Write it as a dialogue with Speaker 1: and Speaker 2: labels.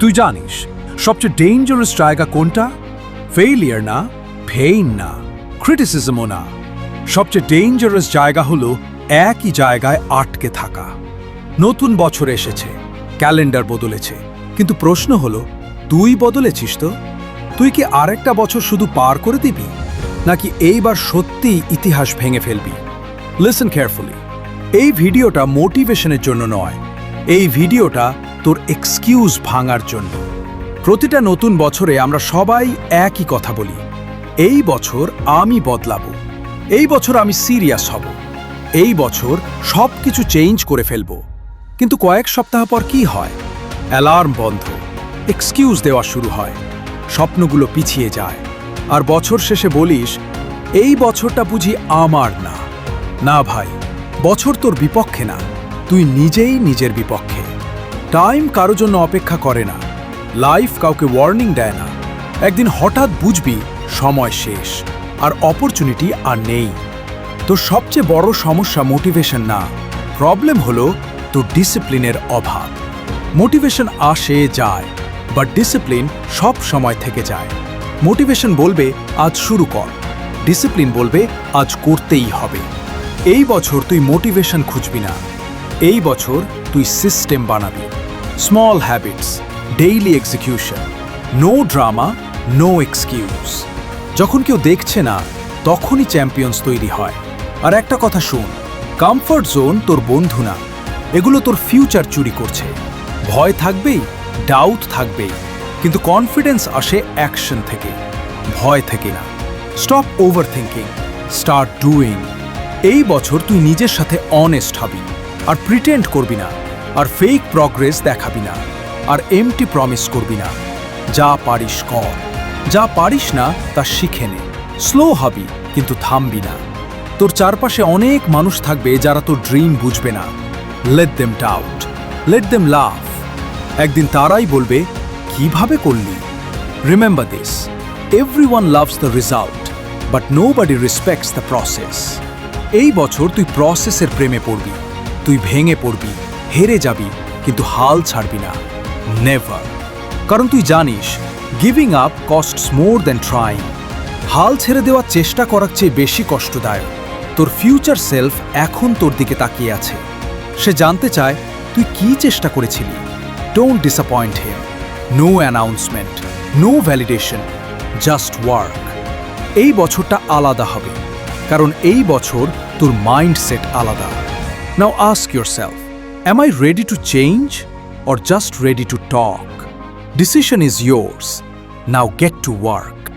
Speaker 1: তুই জানিস, সবচেয়ে ডেঞ্জারাস জায়গা কোনটা? ফেইলিয়ার না পেইন না ক্রিটিসিজমও না। সবচেয়ে ডেঞ্জারাস জায়গা হলো একই জায়গায় আটকে থাকা। নতুন বছর এসেছে, ক্যালেন্ডার বদলেছে, কিন্তু প্রশ্ন হলো, তুই বদলেছিস তো? তুই কি আরেকটা বছর শুধু পার করে দিবি? নাকি এইবার সত্যিই ইতিহাস ভেঙে ফেলবি? লিসেন কেয়ারফুলি এই ভিডিওটা মোটিভেশনের জন্য নয়, এই ভিডিওটা তোর এক্সকিউজ ভাঙার জন্য। প্রতিটা নতুন বছরে আমরা সবাই একই কথা বলি। এই বছর আমি বদলাবো। এই বছর আমি সিরিয়াস হব। এই বছর সব কিছু চেঞ্জ করে ফেলব। কিন্তু কয়েক সপ্তাহ পর কি হয়? অ্যালার্ম বন্ধ। এক্সকিউজ দেওয়া শুরু হয়। স্বপ্নগুলো পিছিয়ে যায়। আর বছর শেষে বলিস, এই বছরটা বুঝি আমার না। না ভাই, বছর তোর বিপক্ষে না। তুই নিজেই নিজের বিপক্ষে। টাইম কারও জন্য অপেক্ষা করে না। লাইফ কাউকে ওয়ার্নিং দেয় না। একদিন হঠাৎ বুঝবি, সময় শেষ, আর অপরচুনিটি আর নেই। তোর সবচেয়ে বড় সমস্যা মোটিভেশন না। প্রবলেম হলো তোর ডিসিপ্লিনের অভাব। মোটিভেশন আসে, যায় বাট ডিসিপ্লিন সব সময় থেকে যায়। মোটিভেশন বলবে, আজ শুরু কর। ডিসিপ্লিন বলবে, আজ করতেই হবে। এই বছর তুই মোটিভেশন খুঁজবি না। এই বছর তুই সিস্টেম বানাবি। Small habits daily execution no drama no excuse যখন কেউ দেখছে না, তখনই চ্যাম্পিয়ন্স তৈরি হয়। আর একটা কথা শুন কমফর্ট জোন তোর বন্ধু না। এগুলো তোর ফিউচার চুরি করছে। ভয় থাকবেই ডাউট থাকবেই। কিন্তু কনফিডেন্স আসে অ্যাকশন থেকে, ভয় থেকে না। Stop overthinking start doing এই বছর তুই নিজের সাথে অনেস্ট হবি, আর প্রিটেন্ড করবি না। আর ফেক প্রগ্রেস দেখাবি না, আর এমটি প্রমিস করবি না। যা পারিস কর, যা পারিস না তা শিখে নে। স্লো হবি, কিন্তু থামবি না। তোর চারপাশে অনেক মানুষ থাকবে যারা তোর ড্রিম বুঝবে না। Let them doubt let them love একদিন তারাই বলবে, কীভাবে করলি? Remember this everyone loves the result but nobody respects the process এই বছর তুই প্রসেসের প্রেমে পড়বি, তুই ভেঙে পড়বি হেরে যাবি, কিন্তু হাল ছাড়বি না। নেভার কারণ তুই জানিস giving up costs more than trying হাল ছেড়ে দেওয়ার চেষ্টা করার চেয়ে বেশি কষ্টদায়ক। তোর ফিউচার সেলফ এখন তোর দিকে তাকিয়ে আছে। সে জানতে চায়, তুই কি চেষ্টা করেছিলি? Don't disappoint him no announcement no validation just work এই বছরটা আলাদা হবে। কারণ এই বছর তোর মাইন্ডসেট আলাদা। Now ask yourself Am I ready to change or just ready to talk? Decision is yours. Now get to work.